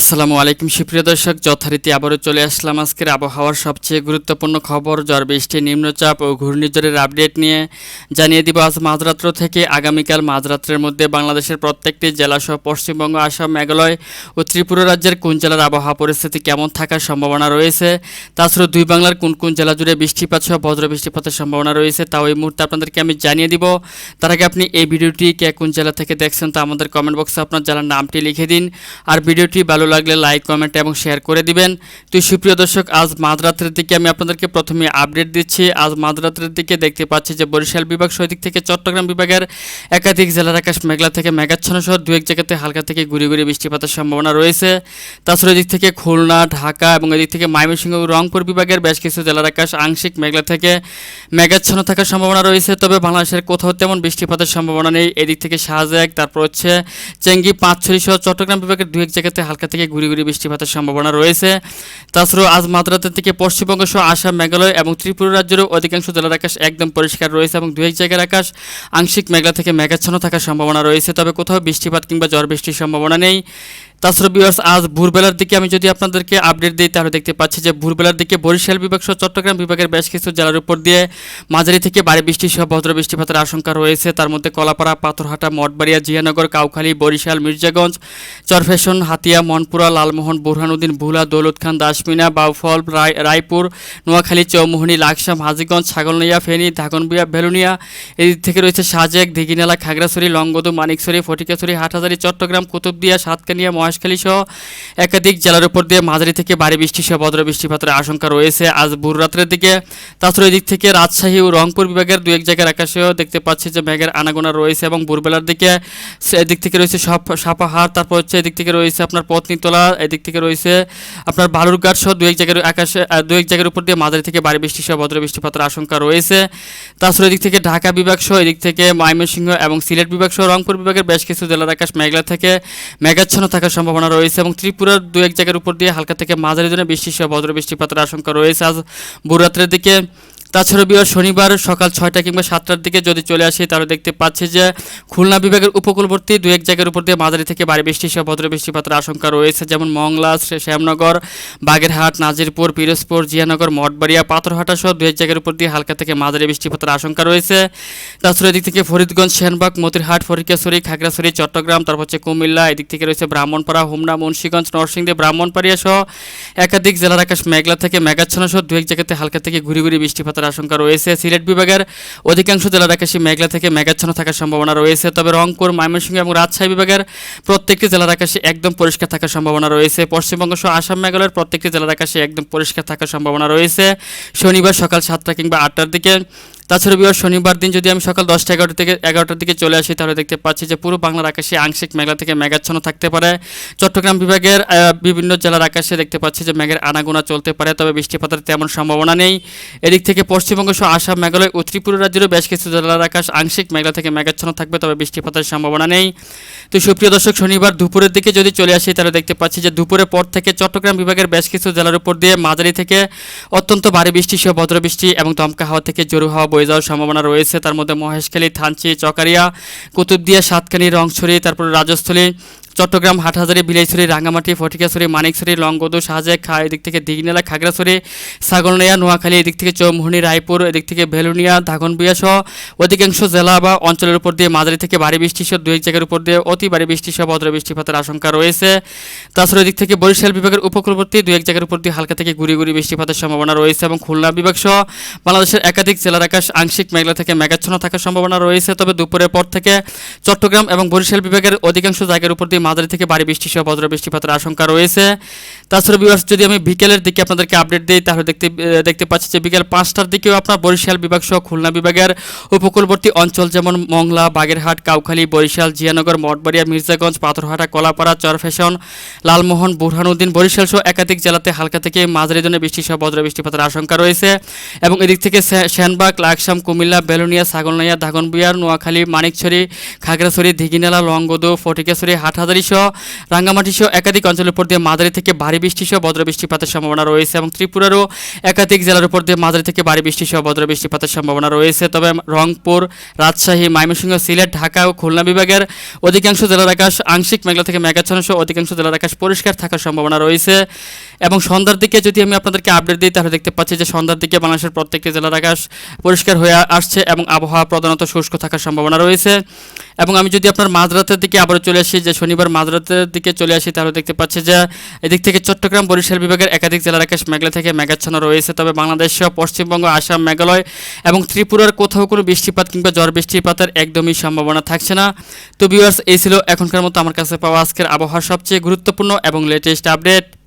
আসসালামু আলাইকুম, সুপ্রিয় দর্শক। যথারীতি আবারও চলে আসলাম আজকের আবহাওয়ার সবচেয়ে গুরুত্বপূর্ণ খবর। ঝড় বৃষ্টি নিম্নচাপ ও ঘূর্ণিঝড়ের আপডেট নিয়ে জানিয়ে দিব আজ মাঝরাত্র থেকে। আগামীকাল মাঝরাত্রের মধ্যে বাংলাদেশের প্রত্যেকটি জেলাসহ পশ্চিমবঙ্গ, আসাম, মেঘালয় ও ত্রিপুরা রাজ্যের কোন জেলার আবহাওয়া পরিস্থিতি কেমন থাকার সম্ভাবনা রয়েছে, তাছাড়াও দুই বাংলার কোন কোন জেলা জুড়ে বৃষ্টিপাত সহ বজ্র বৃষ্টিপাতের সম্ভাবনা রয়েছে তাও এই মুহূর্তে আপনাদেরকে আমি জানিয়ে দিব। তার আগে আপনি এই ভিডিওটি কে কোন জেলা থেকে দেখছেন তা আমাদের কমেন্ট বক্সে আপনার জেলার নামটি লিখে দিন। আর ভিডিওটি ভালো লাগলে লাইক কমেন্ট এবং শেয়ার করে দিবেন। তো সুপ্রিয় দর্শক, আজ মাঝরাত্রের দিকে আমি আপনাদেরকে প্রথমে আপডেট দিচ্ছি। আজ মাঝরাত্রের দিকে দেখতে পাচ্ছি যে বরিশাল বিভাগ সহ দিক থেকে চট্টগ্রাম বিভাগের একাধিক জেলার আকাশ মেঘলা থেকে মেঘাচ্ছন্ন সহ দু এক জায়গাতে হালকা থেকে গুড়ি গুড়ি বৃষ্টিপাতের সম্ভাবনা রয়েছে। তাছাড়া এদিক থেকে খুলনা, ঢাকা এবং এদিক থেকে ময়মনসিংহ রংপুর বিভাগের বেশ কিছু জেলার আকাশ আংশিক মেঘলা থেকে মেঘাচ্ছন্ন থাকার সম্ভাবনা রয়েছে। তবে বাংলাদেশের কোথাও তেমন বৃষ্টিপাতের সম্ভাবনা নেই। এদিক থেকে শাহজাগ তারপর হচ্ছে চেঙ্গি, পাঁচছড়ি সহ চট্টগ্রাম বিভাগের দু এক জায়গাতে হালকা থেকে ঘুরি ঘুরি বৃষ্টিপাতের সম্ভাবনা রয়েছে। তাছাড়াও আজ মাত্রাতের থেকে পশ্চিমবঙ্গ সহ আসাম, মেঘালয় এবং ত্রিপুরা রাজ্যেরও অধিকাংশ জেলার আকাশ একদম পরিষ্কার রয়েছে এবং দু এক জায়গার আকাশ আংশিক মেঘলা থেকে মেঘাচ্ছন্ন থাকার সম্ভাবনা রয়েছে। তবে কোথাও বৃষ্টিপাত কিংবা ঝড় বৃষ্টির সম্ভাবনা নেই। তাছাড়া বিভার্স আজ ভোরবেলার দিকে আমি যদি আপনাদেরকে আপডেট দিই, তাহলে দেখতে পাচ্ছি যে ভোরবেলার দিকে বরিশাল বিভাগ সহ চট্টগ্রাম বিভাগের বেশ কিছু জেলার উপর দিয়ে মাঝারি থেকে বাড়ি বৃষ্টি সহ ভদ্র বৃষ্টিপাতের আশঙ্কা রয়েছে। তার মধ্যে কলাপাড়া, পাথরহাটা, মঠবাড়িয়া, জিয়ানগর, কাউখালী, বরিশাল, মির্জাগঞ্জ, চরফেশন, হাতিয়া, মনপুরা, লালমোহন, বুরহানুদ্দিন, ভুলা দৌলত খান দাসমিনা, বাউফল, রায়, রায়পুর, নোয়াখালী, চৌমোহনী, লাকসাম, হাজিগঞ্জ, ছাগলনিয়া, ফেনী ধাগনবিয়া ভেলুনিয়া, এদিক থেকে রয়েছে সাজেক দিঘিনালা খাগড়াছড়ি, লংগদু, মানিকছড়ি, ফটিকাছড়ি, হাটহাজারি, চট্টগ্রাম, কুতুবদিয়া, সাতকানিয়া মহেশখালী সহ একাধিক জেলার উপর দিয়ে মাঝারি থেকে ভারী বৃষ্টি সহ ভদ্র বৃষ্টিপাতের আশঙ্কা রয়েছে। আজ ভোর রাত্রের দিকে তাছাড়া এদিক থেকে রাজশাহী ও রংপুর বিভাগের দু এক জায়গার আকাশেও দেখতে পাচ্ছি যে মেঘের আনাগোনা রয়েছে এবং ভোরবেলার দিকে এদিক থেকে রয়েছে সব সাপাহার, তারপর হচ্ছে এদিক থেকে রয়েছে আপনার পত্নীতলা, এদিক থেকে রয়েছে আপনার বালুরঘাট সহ দু এক জায়গার আকাশে দু এক জায়গার উপর দিয়ে মাঝারি থেকে ভারী বৃষ্টি সহ ভদ্র বৃষ্টিপাতের আশঙ্কা রয়েছে। তাছাড়া এদিক থেকে ঢাকা বিভাগ সহ এদিক থেকে ময়মনসিংহ এবং সিলেট বিভাগ সহ রংপুর বিভাগের বেশ কিছু জেলার আকাশ মেঘলা থেকে, মেঘাচ্ছন্ন থাকার সম্ভাবনা রয়েছে এবং ত্রিপুরার দু এক জায়গার উপর দিয়ে হালকা থেকে মাঝারি ধরনের বৃষ্টি সহ বজ্র বৃষ্টিপাতের আশঙ্কা রয়েছে। আজ ভোররাত্রের দিকে তাছাড়া বিবার শনিবার সকাল ছয়টা কিংবা সাতটার দিকে যদি চলে আসি, তাহলে দেখতে পাচ্ছি যে খুলনা বিভাগের উপকূলবর্তী দু এক জায়গার উপর দিয়ে মাঝারি থেকে ভারী বৃষ্টি সহ ভদ্র বৃষ্টিপাতের আশঙ্কা রয়েছে, যেমন মংলা শ্যাম- শ্যামনগর, বাগেরহাট, নাজিরপুর, পিরোজপুর, জিয়ানগর, মঠবাড়িয়া, পাথরহাটা সহ দু এক জায়গার উপর দিয়ে হালকা থেকে মাঝারি বৃষ্টিপাতের আশঙ্কা রয়েছে। তাছাড়া এদিক থেকে ফরিদগঞ্জ, সেনবাগ, মতিরহাট ফরিকাছড়ি খাগড়াছড়ি, চট্টগ্রাম, তারপর হচ্ছে কুমিল্লা, এদিক থেকে রয়েছে ব্রাহ্মণপাড়া হোমনা মুন্সিগঞ্জ, নরসিংদী, ব্রাহ্মণপাড়িয়া সহ একাধিক জেলার আকাশ মেঘলা থেকে মেঘাচ্ছন্ন সহ দু এক জায়গাতে হালকা থেকে ঘুরি ঘুরি বৃষ্টিপাতের আশঙ্কা রয়েছে। সিলেট বিভাগের অধিকাংশ জেলার আকাশে মেঘলা থেকে মেঘাচ্ছন্ন থাকার সম্ভাবনা রয়েছে। তবে রংপুর, ময়মনসিংহ এবং রাজশাহী বিভাগের প্রত্যেকটি জেলার আকাশে একদম পরিষ্কার থাকার সম্ভাবনা রয়েছে। পশ্চিমবঙ্গ সহ আসাম, মেঘালয়ের প্রত্যেকটি জেলার আকাশে একদম পরিষ্কার থাকার সম্ভাবনা রয়েছে। শনিবার সকাল সাতটা কিংবা আটটার দিকে তাছাড়া বিবার শনিবার দিন যদি আমি সকাল দশটা এগারোটা থেকে এগারোটার দিকে চলে আসি, তাহলে দেখতে পাচ্ছি যে পুরো বাংলার আকাশে আংশিক মেঘলা থেকে মেঘাচ্ছন্ন থাকতে পারে। চট্টগ্রাম বিভাগের বিভিন্ন জেলার আকাশে দেখতে পাচ্ছি যে মেঘের আনাগোনা চলতে পারে, তবে বৃষ্টিপাতের তেমন সম্ভাবনা নেই। এদিক থেকে পশ্চিমবঙ্গ সহ আসাম, মেঘালয় ও ত্রিপুরা রাজ্যেরও বেশ কিছু জেলার আকাশ আংশিক মেঘলা থেকে মেঘাচ্ছন্ন থাকবে, তবে বৃষ্টিপাতের সম্ভাবনা নেই। তো সুপ্রিয় দর্শক, শনিবার দুপুরের দিকে যদি চলে আসি, তাহলে দেখতে পাচ্ছি যে দুপুরের পর থেকে চট্টগ্রাম বিভাগের বেশ কিছু জেলার উপর দিয়ে মাঝারি থেকে অত্যন্ত ভারী বৃষ্টি সহ ভদ্র বৃষ্টি এবং দমকা হাওয়া থেকে জোরু হাওয়া বয়ে যাওয়ার সম্ভাবনা রয়েছে। তার মধ্যে মহেশখালী, থানচি, চকারিয়া, কুতুবদিয়া, সাতকানি, রংছড়ি, তারপর রাজস্থলী চট্টগ্রাম, হাটহাজারি, বিলাইছড়ি, রাঙ্গামাটি ফটিকাছড়ি মানিকছড়ি, লংগদু শাহজাগ খা এদিক থেকে দিঘিনালা, খাগড়াছড়ি সাগরনাইয়া নোয়াখালী এদিক থেকে চৌমোহনী, রায়পুর এদিক থেকে ভেলুনিয়া, ধাগনবিয়া সহ অধিকাংশ জেলা বা অঞ্চলের উপর দিয়ে মাঝারি থেকে ভারী বৃষ্টি সহ দুই এক জায়গার উপর দিয়ে অতি ভারী বৃষ্টি সহ ভদ্র বৃষ্টিপাতের আশঙ্কা রয়েছে। তাছাড়া এদিক থেকে বরিশাল বিভাগের উপকূলবর্তী দুই এক জায়গার উপর দিয়ে হালকা থেকে গুড়ি গুড়ি বৃষ্টিপাতের সম্ভাবনা রয়েছে এবং খুলনা বিভাগ সহ বাংলাদেশের একাধিক জেলার আকাশ আংশিক মেঘলা থেকে মেঘাচ্ছন্ন থাকার সম্ভাবনা রয়েছে। তবে দুপুরের পর থেকে চট্টগ্রাম এবং বরিশাল বিভাগের অধিকাংশ জায়গার উপর দিয়ে মাঝারি থেকে ভারী বৃষ্টি সহ ভদ্র বৃষ্টিপাতের আশঙ্কা রয়েছে। তাছাড়া বিভাগ যদি আমি বিকেলের দিকে আপনাদেরকে আপডেট দিই, তাহলে দেখতে দেখতে পাচ্ছি যে বিকেল পাঁচটার দিকেও আপনার বরিশাল বিভাগ সহ খুলনা বিভাগের উপকূলবর্তী অঞ্চল যেমন মংলা, বাগেরহাট, কাউখালী, বরিশাল, জিয়ানগর, মঠবাড়িয়া, মির্জাগঞ্জ, পাথরহাটা, কলাপাড়া, চরফেশন, লালমোহন, বুরহানুদ্দিন, বরিশাল সহ একাধিক জেলাতে হালকা থেকে মাঝারি ধরনের বৃষ্টি সহ বজ্র বৃষ্টিপাতের আশঙ্কা রয়েছে। এবং এদিক থেকে সেনবাগ, লাকসাম, কুমিল্লা, বেলুনিয়া ছাগলনাইয়া ধাগনবিয়ার নোয়াখালী, মানিকছড়ি, খাগড়াছড়ি দিঘিনালা লংগদু ফটিকাছড়ি হাটহাজারি মাঝারি সহ রাঙ্গামাটি সহ একাধিক অঞ্চলের উপর দিয়ে মাঝারি থেকে ভারী বৃষ্টি সহ বজ্র বৃষ্টিপাতের সম্ভাবনা রয়েছে এবং ত্রিপুরারও একাধিক জেলার উপর দিয়ে মাঝারি থেকে ভারী বৃষ্টি সহ বজ্র বৃষ্টিপাতের সম্ভাবনা রয়েছে। তবে রংপুর, রাজশাহী, ময়মনসিংহ, সিলেট, ঢাকা ও খুলনা বিভাগের অধিকাংশ জেলার আকাশ আংশিক মেঘলা থেকে মেঘাচ্ছন্ন, সহ অধিকাংশ জেলার আকাশ পরিষ্কার থাকার সম্ভাবনা রয়েছে। এবং সন্ধ্যার দিকে যদি আমি আপনাদেরকে আপডেট দিই, তাহলে দেখতে পাচ্ছি যে সন্ধ্যার দিকে বাংলাদেশের প্রত্যেকটি জেলার আকাশ পরিষ্কার হয়ে আসছে এবং আবহাওয়া প্রধানত শুষ্ক থাকার সম্ভাবনা রয়েছে। এবং আমি যদি আপনার মাঝরাতের দিকে আবারও চলে আসি, যে শনিবার মাঝরাতের দিকে চলে আসি, তাহলে দেখতে পাচ্ছি যে এদিক থেকে চট্টগ্রাম, বরিশাল বিভাগের একাধিক জেলার আকাশ মেঘলা থেকে মেঘাচ্ছন্ন রয়েছে। তবে বাংলাদেশ, পশ্চিমবঙ্গ, আসাম, মেঘালয় এবং ত্রিপুরার কোথাও কোনো বৃষ্টিপাত কিংবা ঝড় বৃষ্টিপাতের একদমই সম্ভাবনা থাকছে না। তো ভিউয়ার্স এই ছিল এখনকার মতো আমার কাছে পাওয়া আজকের আবহাওয়া সবচেয়ে গুরুত্বপূর্ণ এবং লেটেস্ট আপডেট